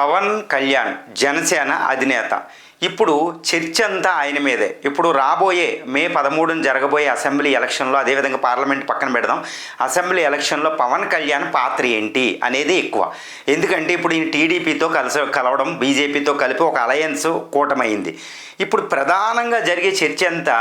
పవన్ కళ్యాణ్ జనసేన అధినేత. ఇప్పుడు చర్చ అంతా ఆయన మీదే. ఇప్పుడు రాబోయే మే పదమూడున జరగబోయే అసెంబ్లీ ఎలక్షన్లో అదేవిధంగా పార్లమెంట్ పక్కన పెడదాం. అసెంబ్లీ ఎలక్షన్లో పవన్ కళ్యాణ్ పాత్ర ఏంటి అనేది ఎక్కువ. ఎందుకంటే ఇప్పుడు ఈయన టీడీపీతో కలిసి కలవడం బీజేపీతో కలిపి ఒక అలయన్స్ కూటమైంది. ఇప్పుడు ప్రధానంగా జరిగే చర్చ అంతా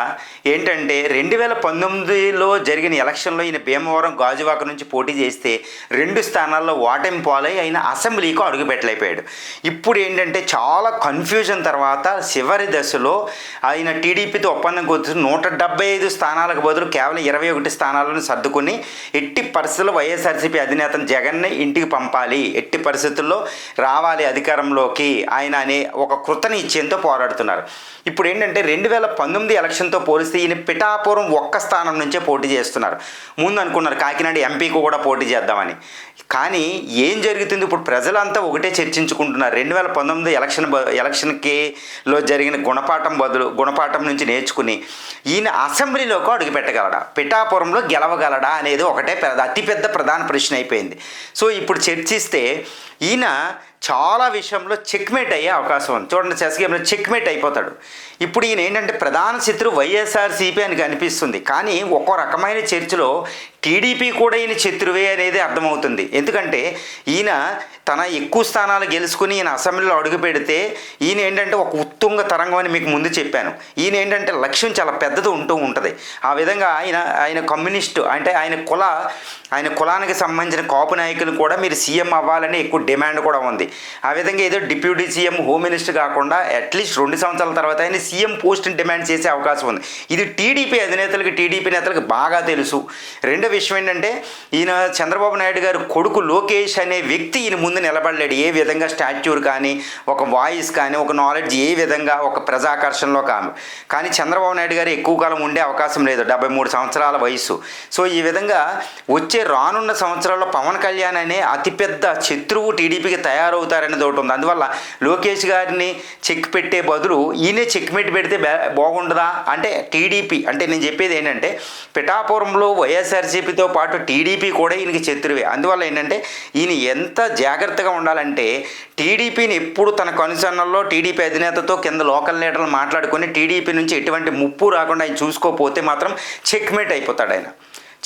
ఏంటంటే రెండు వేల పంతొమ్మిదిలో జరిగిన ఎలక్షన్లో ఈయన భీమవరం గాజువాక నుంచి పోటీ చేస్తే రెండు స్థానాల్లో ఓటమి పాలై ఆయన అసెంబ్లీకి అడుగుపెట్టలేకపోయాడు. ఇప్పుడు ఏంటంటే చాలా కన్ఫ్యూజన్ తర్వాత చివరి దశలో ఆయన టీడీపీతో ఒప్పందం కుదుర్చి నూట డెబ్బై ఐదు స్థానాలకు బదులు కేవలం ఇరవై ఒకటి స్థానాలను సర్దుకుని ఎట్టి పరిస్థితుల్లో వైఎస్ఆర్సీపీ అధినేత జగన్ని ఇంటికి పంపాలి. ఎట్టి పరిస్థితుల్లో రావాలి అధికారంలోకి ఆయన అనే ఒక కృత నిశ్చయంతో పోరాడుతున్నారు. ఇప్పుడు ఏంటంటే రెండు వేల పంతొమ్మిది ఎలక్షన్తో పోలిస్తే ఈయన పిఠాపురం ఒక్క స్థానం నుంచే పోటీ చేస్తున్నారు. ముందు అనుకున్నారు కాకినాడ ఎంపీకి కూడా పోటీ చేద్దామని. కానీ ఏం జరుగుతుంది? ఇప్పుడు ప్రజలంతా ఒకటే చర్చించుకుంటున్నారు. రెండు వేల పంతొమ్మిది ఎలక్షన్ బ- ఎలక్షన్కి లో జరిగిన గుణపాఠం బదులు గుణపాఠం నుంచి నేర్చుకుని ఈయన అసెంబ్లీలోకి అడుగు పెట్టగలడా? పిఠాపురంలో గెలవగలడా అనేది ఒకటే పెద్ద అతిపెద్ద ప్రధాన ప్రశ్న అయిపోయింది. సో ఇప్పుడు చర్చిస్తే ఈయన చాలా విషయంలో చెక్మేట్ అయ్యే అవకాశం ఉంది. చూడండి చెస్ గేమ్లో చెక్మేట్ అయిపోతాడు. ఇప్పుడు ఈయన ఏంటంటే ప్రధాన శత్రు వైఎస్ఆర్సీపీ అని కనిపిస్తుంది. కానీ ఒక్కో రకమైన చర్చలో టీడీపీ కూడా ఈయన శత్రువే అనేది అర్థమవుతుంది. ఎందుకంటే ఈయన తన ఎక్కువ స్థానాలు గెలుచుకుని ఈయన అసెంబ్లీలో అడుగు పెడితే ఈయన ఏంటంటే ఒక ఉత్తుంగ తరంగం అని మీకు ముందు చెప్పాను. ఈయన ఏంటంటే లక్ష్యం చాలా పెద్దది ఉంటూ ఉంటుంది. ఆ విధంగా ఆయన ఆయన కమ్యూనిస్టు అంటే ఆయన కుల ఆయన కులానికి సంబంధించిన కాపు నాయకులు కూడా మీరు సీఎం అవ్వాలని ఎక్కువ డిమాండ్ కూడా ఉంది. ఆ విధంగా ఏదో డిప్యూటీ సీఎం హోమ్ మినిస్టర్ కాకుండా అట్లీస్ట్ రెండు సంవత్సరాల తర్వాత ఆయన సీఎం పోస్ట్ని డిమాండ్ చేసే అవకాశం ఉంది. ఇది టీడీపీ అధినేతలకు టీడీపీ నేతలకు బాగా తెలుసు. రెండో విషయం ఏంటంటే ఈయన చంద్రబాబు నాయుడు గారు కొడుకు లోకేష్ అనే వ్యక్తి ఈయన ముందు నిలబడలేడు. ఏ విధంగా స్టాచ్యూర్ కానీ ఒక వాయిస్ కానీ ఒక నాలెడ్జ్ ఏ విధంగా ఒక ప్రజాకర్షణలో కాదు కానీ చంద్రబాబు నాయుడు గారు ఎక్కువ కాలం ఉండే అవకాశం లేదు. డెబ్బై మూడు సంవత్సరాల వయసు సో ఈ విధంగా వచ్చే రానున్న సంవత్సరాల్లో పవన్ కళ్యాణ్ అనే అతిపెద్ద శత్రువు టీడీపీకి తయారు అవుతారనేది ఒకటి ఉంది. అందువల్ల లోకేష్ గారిని చెక్ పెట్టే బదులు ఈయనే చెక్ మెట్ పెడితే బా- బాగుండదా? అంటే టీడీపీ అంటే నేను చెప్పేది ఏంటంటే పిఠాపురంలో వైఎస్ఆర్సీపీతో పాటు టీడీపీ కూడా ఈయనకి శత్రువే. అందువల్ల ఏంటంటే ఈయన ఎంత జాగ్రత్తగా ఉండాలంటే టీడీపీని ఎప్పుడు తన కనుసన్నల్లో టీడీపీ అధినేతతో కింద లోకల్ లీడర్లు మాట్లాడుకొని టీడీపీ నుంచి ఎటువంటి ముప్పు రాకుండా ఆయన చూసుకోకపోతే మాత్రం చెక్మేట్ అయిపోతాడు ఆయన.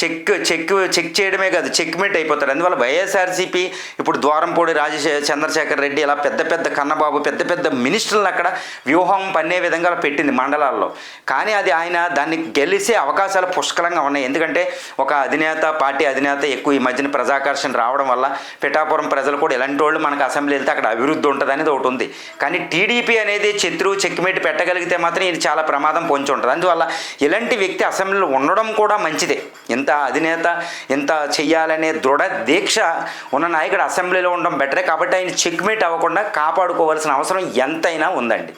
చెక్ చెక్ చెక్ చేయడమే కాదు చెక్మేట్ అయిపోతాడు. అందువల్ల వైఎస్ఆర్సీపీ ఇప్పుడు ద్వారంపూడి రాజశే చంద్రశేఖర్ రెడ్డి ఇలా పెద్ద పెద్ద కన్నబాబు పెద్ద పెద్ద మినిస్టర్లు అక్కడ వ్యూహం పన్నే విధంగా పెట్టింది మండలాల్లో. కానీ అది ఆయన దాన్ని గెలిసే అవకాశాలు పుష్కలంగా ఉన్నాయి. ఎందుకంటే ఒక అధినేత పార్టీ అధినేత ఎక్కువ ఈ మధ్యన ప్రజాకర్షణ రావడం వల్ల పిఠాపురం ప్రజలు కూడా ఇలాంటి వాళ్ళు మనకు అసెంబ్లీ వెళ్తే అక్కడ అభివృద్ధి ఉంటుంది అనేది ఒకటి ఉంది. కానీ టీడీపీ అనేది శత్రువు చెక్మేట్ పెట్టగలిగితే మాత్రం ఇది చాలా ప్రమాదం పొంచి ఉంటుంది. అందువల్ల ఇలాంటి వ్యక్తి అసెంబ్లీలో ఉండడం కూడా మంచిదే. ఇంత అధినేత ఇంత చెయ్యాలనే దృఢ దీక్ష ఉన్న నాయకుడు అసెంబ్లీలో ఉండడం బెటరే కాబట్టి ఆయన చెక్మేట్ అవ్వకుండా కాపాడుకోవాల్సిన అవసరం ఎంతైనా ఉందండి.